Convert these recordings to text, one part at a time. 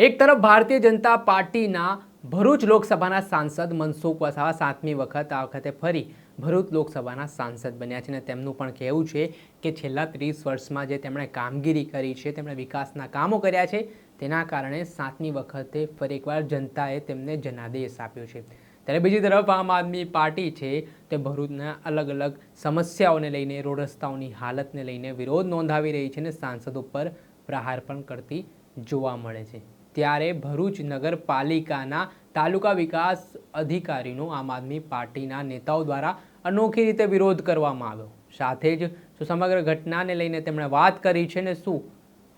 એક તરફ ભારતીય જનતા પાર્ટીના ભરૂચ લોકસભાના સાંસદ મનસુખ વસાવા સાતમી વખત આ વખતે ફરી ભરૂચ લોકસભાના સાંસદ બન્યા છે અને તેમનું પણ કહેવું છે કે છેલ્લા ત્રીસ વર્ષમાં જે તેમણે કામગીરી કરી છે, તેમણે વિકાસના કામો કર્યા છે, તેના કારણે સાતમી વખતે ફરી એકવાર જનતાએ તેમને જનાદેશ આપ્યો છે. ત્યારે બીજી તરફ આમ આદમી પાર્ટી છે તે ભરૂચના અલગ અલગ સમસ્યાઓને લઈને, રોડ રસ્તાઓની હાલતને લઈને વિરોધ નોંધાવી રહી છે અને સાંસદ ઉપર પ્રહાર પણ કરતી જોવા મળે છે. ત્યારે ભરૂચ નગરપાલિકાના તાલુકા વિકાસ અધિકારીનો આમ આદમી પાર્ટીના નેતાઓ દ્વારા અનોખી રીતે વિરોધ કરવામાં આવ્યો. સાથે જ શું સમગ્ર ઘટનાને લઈને તેમણે વાત કરી છે ને શું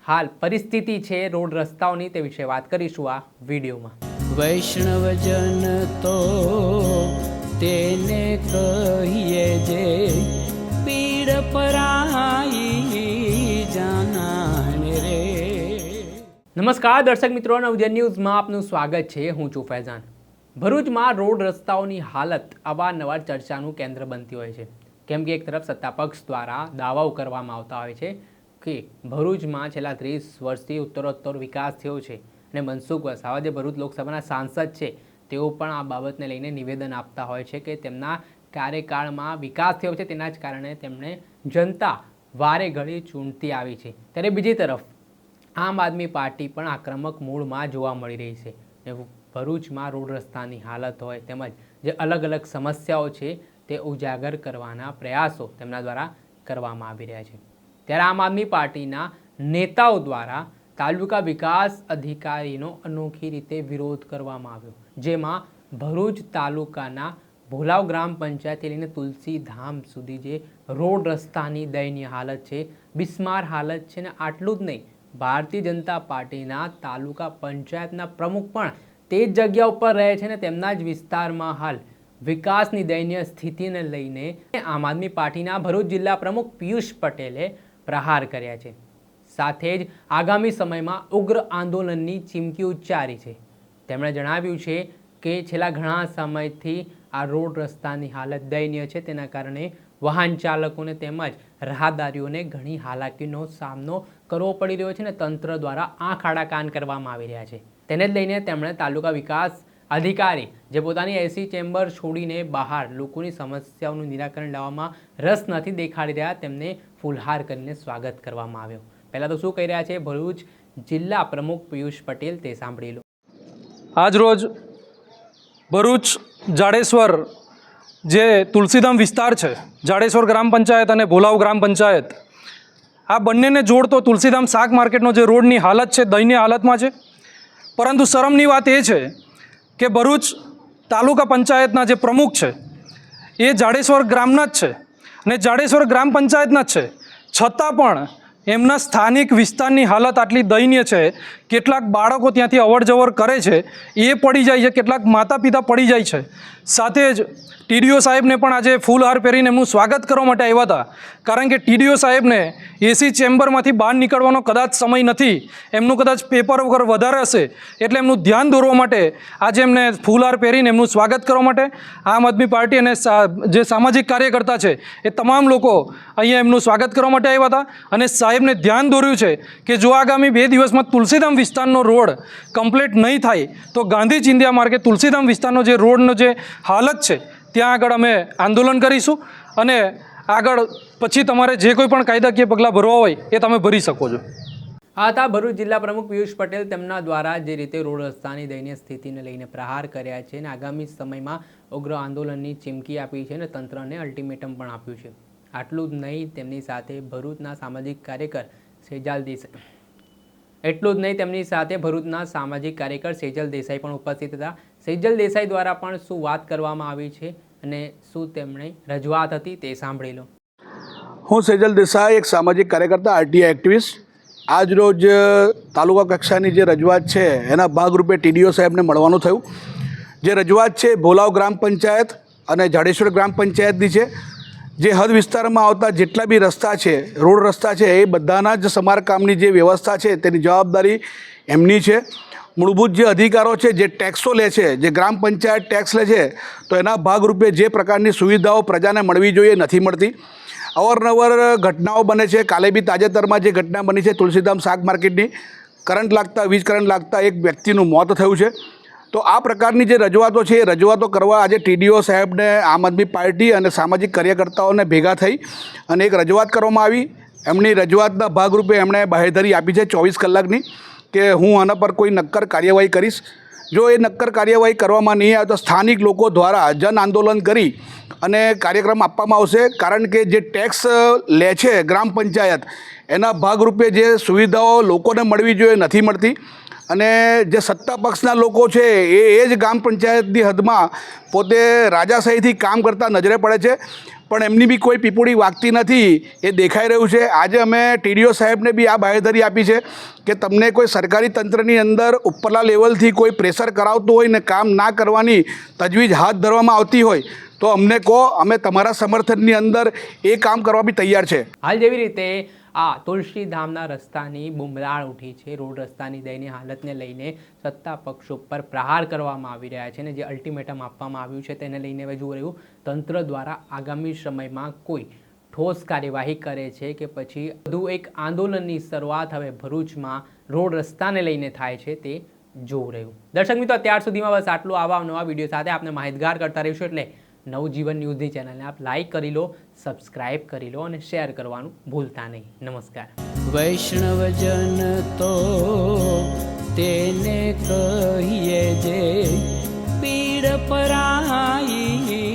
હાલ પરિસ્થિતિ છે રોડ રસ્તાઓની તે વિશે વાત કરીશું આ વિડીયોમાં. વૈષ્ણવજન તો તેને કહીએ જે પીડ પરાઈ નમસ્કાર, દર્શક મિત્રો નવજન ન્યૂઝમાં આપનું સ્વાગત છે. હું છું ફૈઝાન. ભરૂચમાં રોડ રસ્તાઓની હાલત અવારનવાર ચર્ચાનું કેન્દ્ર બનતી હોય છે. કેમ કે એક તરફ સત્તાપક્ષ દ્વારા દાવાઓ કરવામાં આવતા હોય છે કે ભરૂચમાં છેલ્લા ત્રીસ વર્ષથી ઉત્તરોત્તર વિકાસ થયો છે અને મનસુખ વસાવા, જે ભરૂચ લોકસભાના સાંસદ છે, તેઓ પણ આ બાબતને લઈને નિવેદન આપતા હોય છે કે તેમના કાર્યકાળમાં વિકાસ થયો છે. તેના જ કારણે તેમણે જનતા વારે ઘડી ચૂંટતી આવી છે. ત્યારે બીજી તરફ આમ આદમી પાર્ટી પણ આક્રમક મૂળમાં જોવા મળી રહી છે. ને ભરૂચમાં રોડ રસ્તાની હાલત હોય તેમજ જે અલગ અલગ સમસ્યાઓ છે તે ઉજાગર કરવાના પ્રયાસો તેમના દ્વારા કરવામાં આવી રહ્યા છે. ત્યારે આમ આદમી પાર્ટીના નેતાઓ દ્વારા તાલુકા વિકાસ અધિકારીનો અનોખી રીતે વિરોધ કરવામાં આવ્યો, જેમાં ભરૂચ તાલુકાના ભોલાવ ગ્રામ પંચાયતથી લઈને તુલસી ધામ સુધી જે રોડ રસ્તાની દયનીય હાલત છે, બિસ્માર હાલત છે ને આટલું જ નહીં ભારતીય જનતા પાર્ટીના તાલુકા પંચાયતના પ્રમુખ પણ તે જ જગ્યા ઉપર રહે છે ને તેમના જ વિસ્તારમાં હાલ વિકાસની દયનીય સ્થિતિને લઈને આમ આદમી પાર્ટીના ભરૂચ જિલ્લા પ્રમુખ પિયુષ પટેલે પ્રહાર કર્યા છે. સાથે જ આગામી સમયમાં ઉગ્ર આંદોલનની ચીમકી ઉચ્ચારી છે. તેમણે જણાવ્યું છે કે છેલ્લા ઘણા સમયથી આ રોડ રસ્તાની હાલત દયનીય છે. તેના કારણે વાહન ચાલકોને તેમજ રાહદારીઓને ઘણી હાલાકીનો સામનો કરવો પડી રહ્યો છે અને તંત્ર દ્વારા આંખ આડા કાન કરવામાં આવી રહ્યા છે. તેને જ લઈને તેમણે તાલુકા વિકાસ અધિકારી જે પોતાની એસી ચેમ્બર છોડીને બહાર લોકોની સમસ્યાઓનું નિરાકરણ લાવવામાં રસ નથી દેખાડી રહ્યા, તેમને ફૂલહાર કરીને સ્વાગત કરવામાં આવ્યો. પહેલાં તો શું કહી રહ્યા છે? ભરૂચ જિલ્લા પ્રમુખ પિયુષ પટેલ, તે સાંભળી લો. આજરોજ ભરૂચ જાડેશ્વર જે તુલસીધામ વિસ્તાર છે, જાડેશ્વર ગ્રામ પંચાયત અને ભોલાવ ગ્રામ પંચાયત, આ બંનેને જોડતો તુલસીધામ શાક માર્કેટનો જે રોડની હાલત છે, દયનીય હાલતમાં છે. પરંતુ શરમની વાત એ છે કે ભરૂચ તાલુકા પંચાયતના જે પ્રમુખ છે, એ જાડેશ્વર ગ્રામના જ છે અને જાડેશ્વર ગ્રામ પંચાયતના જ છે. છતાં પણ એમના સ્થાનિક વિસ્તારની હાલત આટલી દયનીય છે કેટલાક બાળકો ત્યાંથી અવર જવર કરે છે, એ પડી જાય છે, કેટલાક માતા પિતા પડી જાય છે. સાથે જ ટીડીઓ સાહેબને પણ આજે ફૂલહાર પહેરીને એમનું સ્વાગત કરવા માટે આવ્યા હતા. કારણ કે ટીડીઓ સાહેબને એસી ચેમ્બરમાંથી બહાર નીકળવાનો કદાચ સમય નથી, એમનું કદાચ પેપર વગર વધારે હશે, એટલે એમનું ધ્યાન દોરવા માટે આજે એમને ફૂલહાર પહેરીને એમનું સ્વાગત કરવા માટે આમ આદમી પાર્ટી અને જે સામાજિક કાર્યકર્તા છે, એ તમામ લોકો અહીંયા એમનું સ્વાગત કરવા માટે આવ્યા હતા. અને સાહેબને ધ્યાન દોર્યું છે કે જો આગામી બે દિવસમાં તુલસીધામ વિસ્તારનો રોડ કમ્પ્લીટ નહીં થાય, તો ગાંધી ચિંધ્યા માર્ગે તુલસીધામ વિસ્તારનો જે રોડનો જે હાલત છે, ત્યાં આગળ અમે આંદોલન કરીશું અને આગળ પછી તમારે જે કોઈ પણ કાયદાકીય પગલાં ભરવા હોય, એ તમે ભરી શકો છો. આ હતા ભરૂચ જિલ્લા પ્રમુખ પિયુષ પટેલ તેમના દ્વારા જે રીતે રોડ રસ્તાની દયનીય સ્થિતિને લઈને પ્રહાર કર્યા છે અને આગામી સમયમાં ઉગ્ર આંદોલનની ચીમકી આપી છે અને તંત્રને અલ્ટિમેટમ પણ આપ્યું છે. આટલું જ નહીં, તેમની સાથે ભરૂચના સામાજિક કાર્યકર સેજાલ દેસાઈ એટલું જ નહીં, તેમની સાથે ભરૂચના સામાજિક કાર્યકર સેજલ દેસાઈ પણ ઉપસ્થિત હતા. સેજલ દેસાઈ દ્વારા પણ શું વાત કરવામાં આવી છે અને શું તેમણે રજૂઆત હતી તે સાંભળી લો. હું સેજલ દેસાઈ, એક સામાજિક કાર્યકર્તા, આરટીઆઈ એક્ટિવિસ્ટ. આજ રોજ તાલુકા કક્ષાની જે રજૂઆત છે, એના ભાગરૂપે ટીડીઓ સાહેબને મળવાનું થયું. જે રજૂઆત છે, ભોલાવ ગ્રામ પંચાયત અને જાડેશ્વર ગ્રામ પંચાયતની છે. જે હદ વિસ્તારમાં આવતા જેટલા બી રસ્તા છે, રોડ રસ્તા છે, એ બધાના જ સમારકામની જે વ્યવસ્થા છે, તેની જવાબદારી એમની છે. મૂળભૂત જે અધિકારો છે, જે ટેક્સો લે છે, જે ગ્રામ પંચાયત ટેક્સ લે છે, તો એના ભાગરૂપે જે પ્રકારની સુવિધાઓ પ્રજાને મળવી જોઈએ નથી મળતી. અવારનવાર ઘટનાઓ બને છે, કાલે બી તાજેતરમાં જે ઘટના બની છે તુલસીધામ શાક માર્કેટની, કરંટ લાગતા, વીજ કરંટ લાગતા એક વ્યક્તિનું મોત થયું છે. તો આ પ્રકારની જે રજૂઆતો છે, એ રજૂઆતો કરવા આજે ટીડીઓ સાહેબને આમ આદમી પાર્ટી અને સામાજિક કાર્યકર્તાઓને ભેગા થઈ અને એક રજૂઆત કરવામાં આવી. એમની રજૂઆતના ભાગરૂપે એમણે બાહેધરી આપી છે ચોવીસ કલાકની કે હું આના પર કોઈ નક્કર કાર્યવાહી કરીશ. જો એ નક્કર કાર્યવાહી કરવામાં નહીં આવે તો સ્થાનિક લોકો દ્વારા જન આંદોલન કરી અને કાર્યક્રમ આપવામાં આવશે. કારણ કે જે ટેક્સ લે છે ગ્રામ પંચાયત, એના ભાગરૂપે જે સુવિધાઓ લોકોને મળવી જોઈએ નથી મળતી. અને જે સત્તા પક્ષના લોકો છે, એ એ જ ગ્રામ પંચાયતની હદમાં પોતે રાજાશાહીથી કામ કરતા નજરે પડે છે. પણ એમની બી કોઈ પીપુડી વાગતી નથી, એ દેખાઈ રહ્યું છે. આજે અમે ટીડીઓ સાહેબને બી આ બાહેધરી આપી છે કે તમને કોઈ સરકારી તંત્રની અંદર ઉપરલા લેવલથી કોઈ પ્રેશર કરાવતું હોય ને કામ ના કરવાની તજવીજ હાથ ધરવામાં આવતી હોય, તો અમને કહો, અમે તમારા સમર્થનની અંદર એ કામ કરવા બી તૈયાર છે. હાલ જેવી રીતે આ તુલસીધામના રસ્તાની બુમરાળ ઉઠી છે. રોડ રસ્તાની દયની હાલતને લઈને સત્તા પક્ષ ઉપર પ્રહાર કરવામાં આવી રહ્યા છે અને જે અલ્ટિમેટમ આપવામાં આવ્યું છે તેને લઈને હવે જોઈ રહ્યું. તંત્ર દ્વારા આગામી સમયમાં કોઈ ઠોસ કાર્યવાહી કરે છે કે પછી વધુ એક આંદોલનની શરૂઆત હવે ભરૂચમાં રોડ રસ્તાને લઈને થાય છે તે જોવું રહ્યું. દર્શક મિત્રો, અત્યાર સુધીમાં બસ આટલું. આવા નવા વીડિયો સાથે આપને માહિતગાર કરતા રહીશું એટલે નવજીવન ન્યૂઝની ચેનલને આપ લાઇક કરી લો, સબસ્ક્રાઇબ કરી લો અને શેર કરવાનું ભૂલતા નહીં. નમસ્કાર. વૈષ્ણવજન તો તેને કહીએ જે પીડ પરાઈ